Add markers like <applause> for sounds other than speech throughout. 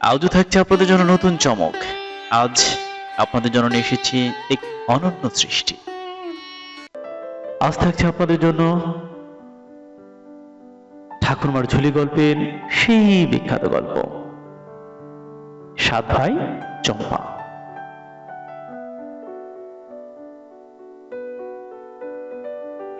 আজও থাকছে আপনাদের জন্য নতুন চমক। আজ আপনাদের জন্য নিয়ে এসেছি এক অনন্য সৃষ্টি। আজ থাকছে আপনাদের জন্য ঠাকুরমার ঝুলি গল্পের সেই বিখ্যাত গল্প। সাত ভাই, চম্পা।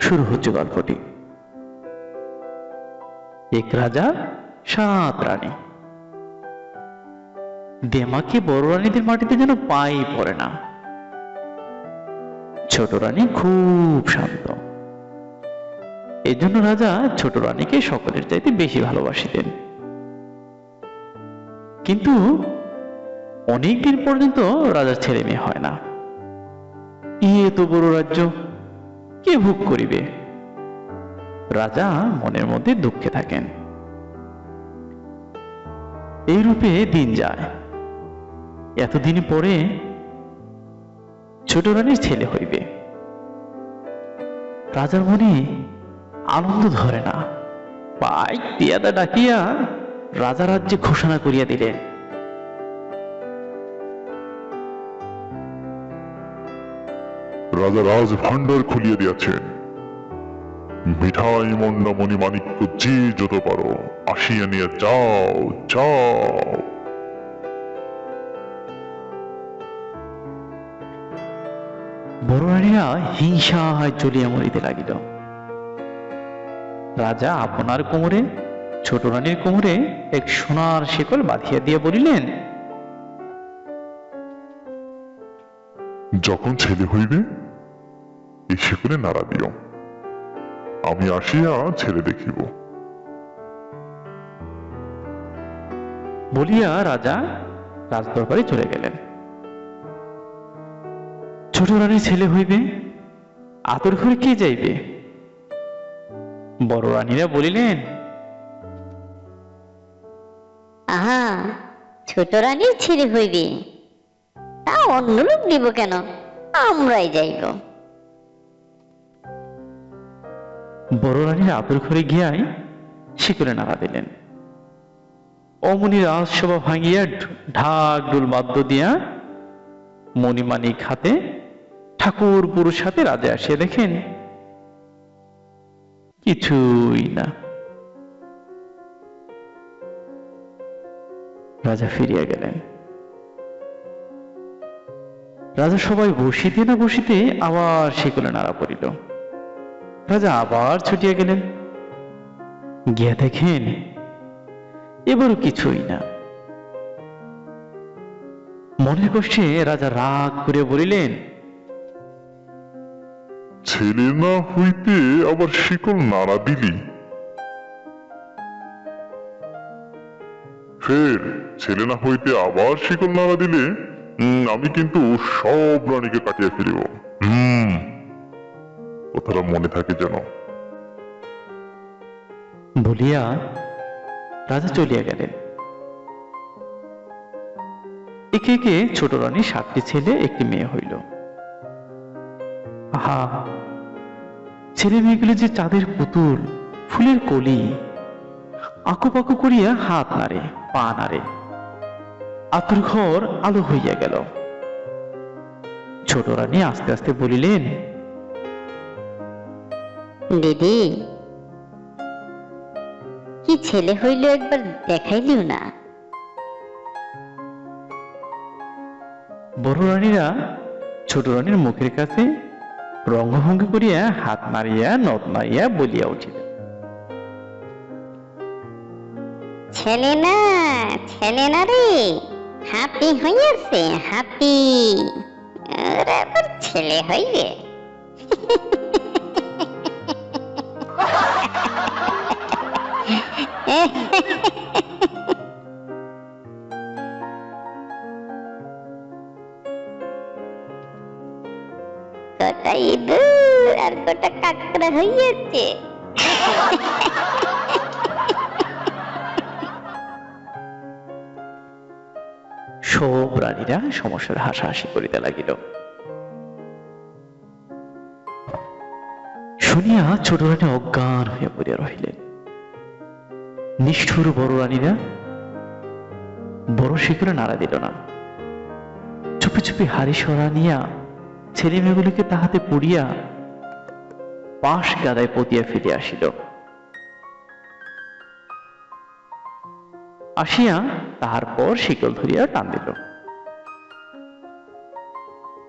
শুরু হচ্ছে গল্পটি। এক রাজা, সাত রানী। দেমাকে বড় রানীদের মাটিতে যেন পাই পড়ে না। ছোট রানী খুব শান্ত। এই জন্য রাজা ছোট রানীকে সকলের চাইতে বেশি ভালোবাসিতেন। কিন্তু অনেকদিন পর্যন্ত রাজার ছেলে মেয়ে হয় না। ইয়ে তো বড় রাজ্য, কে ভোগ করিবে? রাজা মনের মধ্যে দুঃখে থাকেন। এই রূপে দিন যায়। এতদিন পরে ছোট রানীর ছেলে হইবে। রাজার মনে আনন্দ ধরে না। পাইক পিয়াদা ডাকিয়া রাজা রাজ্যে ঘোষণা করিয়া দিলেন। রাজা রাজ ভান্ডার খুলিয়ে দিয়েছেন। মিঠাই মন্ডামণি মাণিক্য যে যত পারো আসিয়া নিয়ে যাও যাও। বড় রানীরা হিংসায় চলিয়া মরিতে লাগিল। রাজা আপনার কোমরে ছোট রানীর কোমরে এক সোনার শিকল বাঁধিয়া দিয়া বলিলেন যখন ছেলে হইবে এই শিকলে নাড়া দিও। আমি আসিয়া ছেলে দেখিব। বলিয়া রাজা রাজদরবারে চলে গেলেন। ছোট রানীর ছেলে হইবে আতর ঘরে কে যাইবে? বড় রানীরা বলিলেন আহা ছোট রানীর ছেলে হইবে। তা অন্য লোক দিব কেন? আমরাই যাইব। বড় রানীর আতর ঘরে গিয়াই শিকলে নাড়া দিলেন। অমনি রাজসভা ভাঙিয়া ঢাক ডুল বাদ্য দিয়া মণিমানিক হাতে ঠাকুর পুরুষ হাতে রাজা আসিয়া দেখেন, কিছুই না। রাজা ফিরিয়া গেলেন। রাজা সবাই বসিতে না বসিতে আবার শিকলে নাড়া পড়িল রাজা আবার ছুটিয়া গেলেন। গিয়া দেখেন, এবারও কিছুই না। মনের কষ্টে রাজা রাগ করে বলিলেন ছেলে না হইতে আবার শিকল নাড়া দিলি? ফের ছেলে না হইতে আবার শিকল নাড়া দিলে? আমি কিন্তু সব রানীকে কাটিয়ে ফেলিব। হুম, কথাটা মনে থাকে যেন। বলিয়া রাজা চলিয়া গেলেন। একে একে ছোট রানী সাতটি ছেলে, একটি মেয়ে হইল। আহা ছেলে মেয়েগুলো যে চাঁদের পুতুল ফুলের কলি আঁকু পাকু করিয়া হাত নাড়ে পা নাড়ে আতুর ঘর আলো হইয়া গেল। ছোট রানী আস্তে আস্তে বলিলেন দিদি কি ছেলে হইল একবার দেখাইলিও না? বড় রানীরা ছোট রানীর মুখের কাছে রঙ্গভঙ্গি করিয়া হাত মারিয়া নদ মারিয়া বলিয়া উঠিল। ছেলে না ছেলে না রে, হাতি হইয়াছে, হাতি। ছেলে হইবে <laughs> হইয়াছে সব রানীরা সমস্যার হাসাহাসি করিতে লাগিল। শুনিয়া ছোট রানী অজ্ঞান হইয়া পড়িয়া রহিলেন। নিষ্ঠুর বড় রানীরা বড় শিখরে নাড়া দিল না। চুপি চুপি হাড়ি সরা নিয়া ছেলে মেয়েগুলিকে তাহাতে পড়িয়া পাশ গাদায় পতিয়া ফিরে আসিল। আসিয়া তাহার পর শিকল ধরিয়া টান দিল।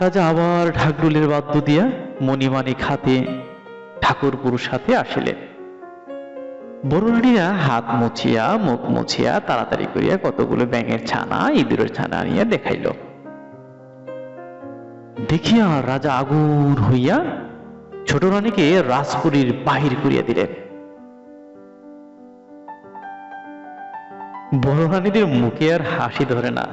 রাজা আবার ঢাকডুলের বাদ্য দিয়া মণিমাণিক হাতে ঠাকুর পুরুষ হাতে আসিলেন। বড় রানীরা হাত মুছিয়া, মুখ মুছিয়া তাড়াতাড়ি করিয়া কতগুলো ব্যাঙের ছানা, ইঁদুরের ছানা আনিয়া দেখাইল। দেখিয়া রাজা আগুন হইয়া ছোট রানীকে রাজপুরীর বাহির করিয়া দিলেন। বড় রানীদের মুখে আর হাসি ধরে না।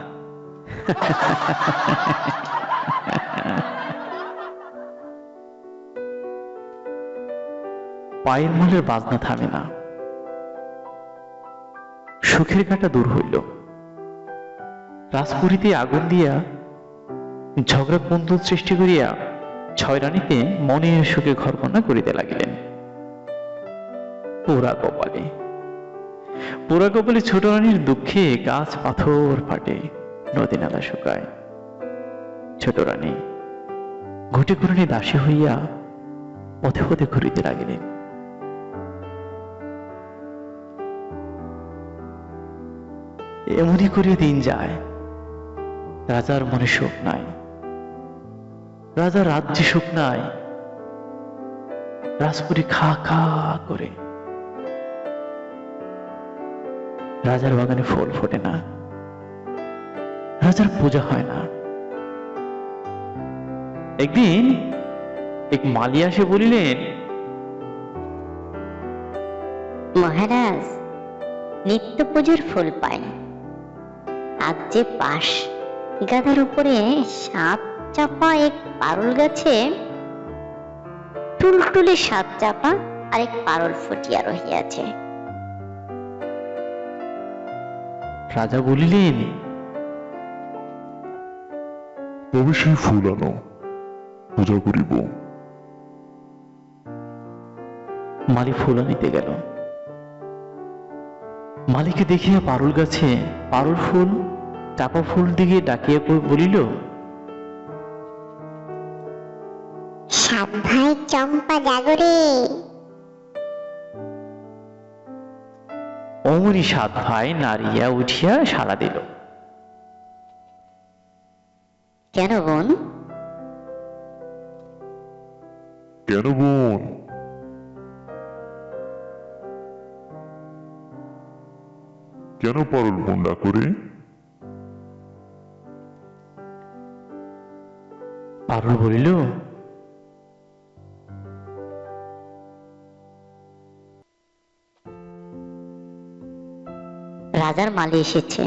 পায়ের মলের বাজনা থামে না। সুখের কাটা দূর হইল। রাজপুরীতে আগুন দিয়া ঝগড়া কুন্দল সৃষ্টি করিয়া ছয় রানীতে মনের সুখে ঘরকন্যা করিতে লাগিলেন। পুরা কপালে। পুরা কপালে ছোট রানীর দুঃখে গাছ পাথর ফাটে, নদী নালা শুকায়। ছোট রানী ঘুটে ঘুরণে দাসী হইয়া পথে পথে ঘুরিতে লাগিলেন। এমনই করে দিন যায়, রাজার মনে সুখ নাই। রাজার রাজ্যে সুখ নাই। রাজপুরী খা খা করে। রাজার বাগানে ফুল ফোটে না। রাজার পূজা হয় না। একদিন এক মালি আসে বলিলেন, মহারাজ, নিত্য পুজোর ফুল পাই আজ যে পাশ গাদার উপরে সাত চাপা এক পারুল গাছে। টুলটুলে সাত চাপা আর এক পারুল ফুটিয়া রহিয়াছে। রাজা বলিলেন তবে সেই ফুল আনো পূজা করিব। মালি ফুল আনিতে গেল। মালিকে দেখিয়া পারুল গাছে পারুল ফুল চাপা ফুল দিকে ডাকিয়া বলিল সাত ভাই চম্পা জাগরে অমনি সাত ভাই নারিয়া উঠিয়া সাড়া দিল। কেন বোন? কেন বোন? কেন পারল বোন না করে? পারুল বলিল রাজার মালি এসেছে।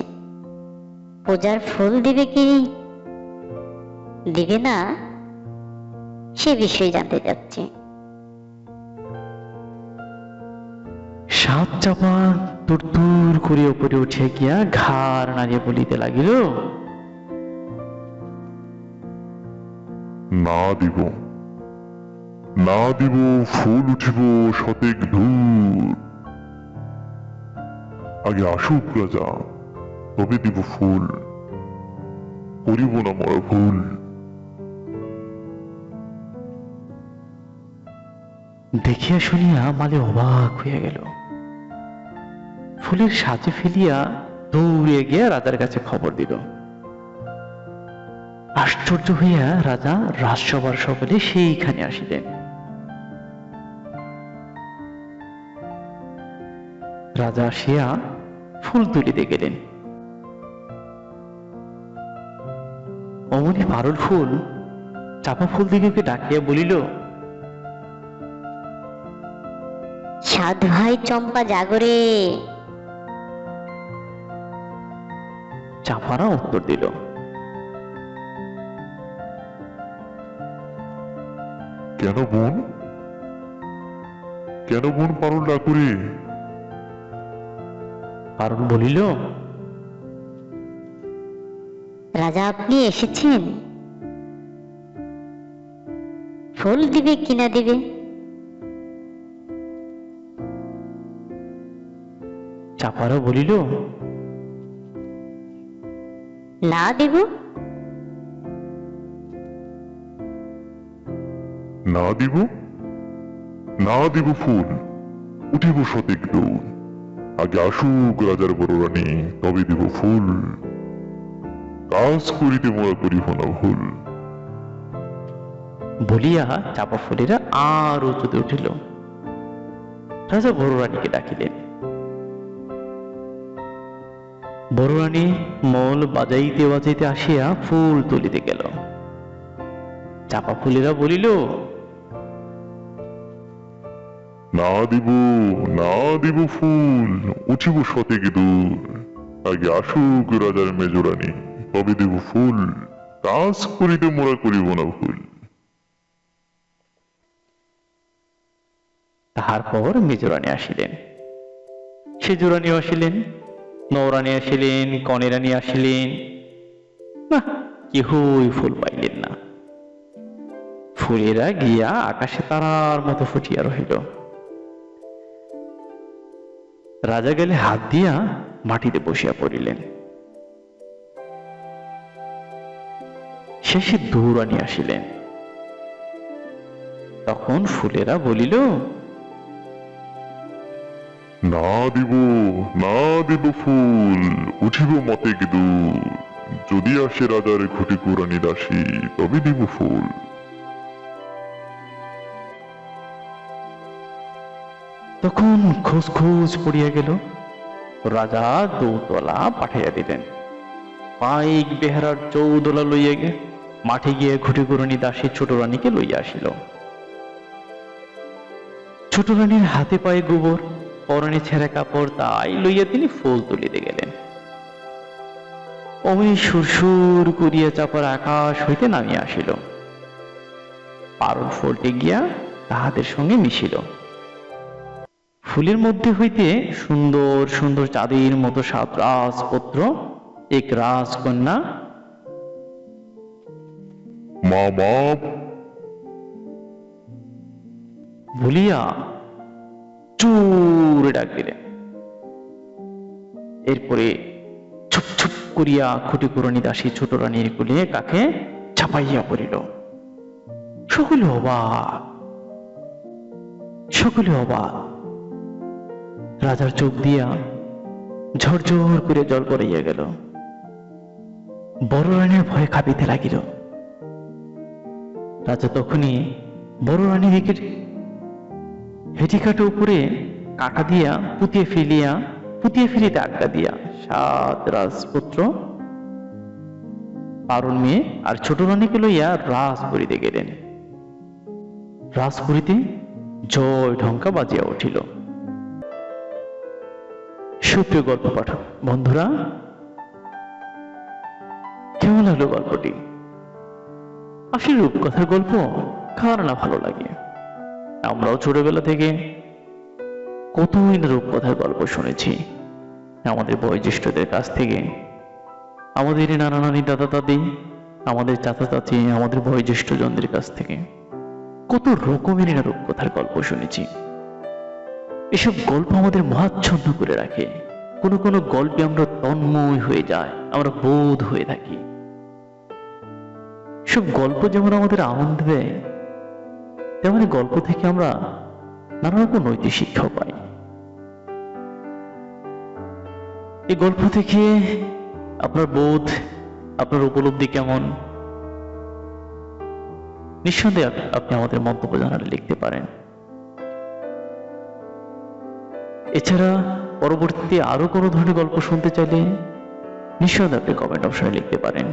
পূজার ফুল দিবে কি? দিবে না? সে বিষয়ে জানতে যাচ্ছে সাত চাপা দূর দূর করে উপরে উঠিয়া গিয়া ঘাড় নাড়িয়ে বলিতে লাগিল না দিব। না দিব ফুল উঠিব শতেক দূর। আগে আসুক রাজা, তবে দিব ফুল। করিব না মরা ভুল। দেখিয়া শুনিয়া মালে অবাক হইয়া গেল। ফুলের সাজে ফেলিয়া দৌড়িয়ে গিয়া রাজার কাছে খবর দিল। আশ্চর্য হইয়া রাজা রাজসভার সকলে সেইখানে আসিলেন। রাজা আসিয়া ফুল তুলিতে গেলেন। অমনি পারুল ফুল চাপা ফুল দিকে ডাকিয়া বলিল সাত ভাই চম্পা জাগরে। চাপারা উত্তর দিল কেন বোন? কেন বোন পারল না করে পারুল বলিল রাজা আপনি এসেছেন। ফুল দিবে কিনা দিবে? চাপারও বলিল না দেব। না দিব? না দিব ফুল। উঠিব সতেক দৌড়। আগে আসুক রাজার বড় রানী তবে দিব ফুল। কাজ করিতে মোরা করিব না ভুল। বলিয়া চাপা ফুলেরা আর উঁচুতে উঠিল। রাজা বড় রানীকে ডাকিলেন। বড় রানী মল বাজাইতে বাজাইতে আসিয়া ফুল তুলিতে গেল। চাপা ফুলেরা বলিল না দিব না দিব ফুল, উঠিব সতেক দূর। আগে আসুক রাজার মেজরানী, তবে দিব ফুল, কাজ করিতে মোরা করিব না ভুল। তাহার পর মেজরানী আসিলেন। সেজুরানী আসিলেন, নৌরানী আসিলেন, কনেরানী আসিলেন। না কেহই ফুল পাইলেন না। ফুলেরা গিয়া আকাশে তারার মতো ফুটিয়া রহিল। রাজা গেলে হাত দিয়া মাটিতে বসিয়া পড়িলেন। শেষে দৌড়ানি আসিলেন। তখন ফুলেরা বলিল, না দিব না দিব ফুল, উঠিব মতে দূর যদি আসে রাজার ঘটি কুরানি দাসী, তবে দিব ফুল। তখন খোঁজ খোঁজ পড়িয়া গেল। রাজা দৌতলা পাঠাইয়া দিলেন। পাইক বেহারার চৌদলা লইয়া গে মাঠে গিয়ে ঘুটি গুরণী দাসী ছোট রানীকে লইয়া আসিল। ছোট রানীর হাতে পায়ে গোবর, পরনে ছেঁড়া কাপড়, তাই লইয়া তিনি ফুল তুলিতে গেলেন। অমনি সুরসুর করিয়া চাপার আকাশ হইতে নামিয়া আসিল। পারদ ফলটে গিয়া তাহাদের সঙ্গে মিশিল। ফুলের মধ্যে হইতে সুন্দর সুন্দর চাঁদের মতো সাত রাজপত্র এক রাজকন্যা। মা মা ভুলিয়া চুরে ডাক দিলেন। এরপরে ছুপ ছুপ করিয়া খুঁটি পুরনি দাসী ছোট রানীর কুলে কাকে ছাপাইয়া পড়িল। সকলে অবাক। সকলে অবাক। রাজার চোখ দিয়া ঝরঝর করে জল পড়াইয়া গেল। বড় রানীর ভয়ে কাঁপিতে লাগিল। রাজা তখনই বড় রানীর দিকে হেঁটিকাটা উপরে কাটা দিয়া পুঁতিয়ে ফেলিয়া, পুঁতিয়ে ফেলিতে আটকা দিয়া, সাত রাজপুত্র, পারুল মেয়ে আর ছোট রানীকে লইয়া রাজপুরীতে গেলেন। রাজপুরীতে জয় ঢঙ্কা বাজিয়া উঠিল। সুপ্রিয় গল্প পাঠক বন্ধুরা, কেমন লাগল গল্পটি? আসলে রূপকথার গল্প কার না ভালো লাগে? আমরাও ছোটবেলা থেকে কতই না রূপকথার গল্প শুনেছি। আমাদের বয়োজ্যেষ্ঠদের কাছ থেকে, আমাদের নানা নানি, দাদা দাদি, আমাদের চাচা চাচি, আমাদের বয়োজ্যেষ্ঠ জনদের কাছ থেকে কত রকমের রূপকথার গল্প শুনেছি। এসব গল্প আমাদের মহাচ্ছন্ন করে রাখে। কোনো কোনো গল্পে আমরা তন্ময় হয়ে যায় আমরা বোধ হয়ে থাকি। সব গল্প যেমন আমাদের আনন্দ দেয়, তেমনি গল্প থেকে আমরা নানা রকম নৈতিক শিক্ষা পাই। এই গল্প থেকে আপনার বোধ, আপনার উপলব্ধি কেমন? নিঃসন্দেহে আপনি আমাদের মন্তব্য জানালে লিখতে পারেন। এছাড়া পরবর্তীতে আরও কোনো ধরনের গল্প শুনতে চাইলে নিঃসন্দেহে আপনি কমেন্ট অপশনে লিখতে পারেন।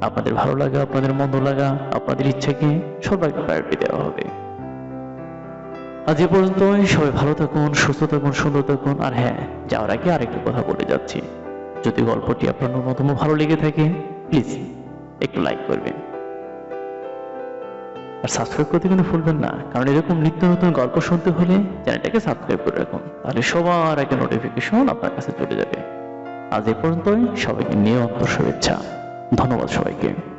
আপনাদের ভালো লাগা, আপনাদের মন্দ লাগা, আপনাদের ইচ্ছাকে সবাইকে প্রায়োরিটি দেওয়া হবে। আজ এ পর্যন্ত সবাই ভালো থাকুন, সুস্থ থাকুন, সুন্দর থাকুন। আর হ্যাঁ যাওয়ার আগে আরেকটা কথা বলে যাচ্ছি। যদি গল্পটি আপনার ন্যূনতম ভালো লেগে থাকে প্লিজ একটু লাইক করবেন। আর সাবস্ক্রাইব করতে কিন্তু ভুলবেন না। কারণ এরকম নিত্য নতুন গল্প শুনতে হলে চ্যানেলটাকে সাবস্ক্রাইব করে রাখুন। তাহলে সবার একটা নোটিফিকেশন আপনার কাছে চলে যাবে। আজ এ পর্যন্তই। সবাইকে নিয়ে অন্তর শুভেচ্ছা। ধন্যবাদ সবাইকে।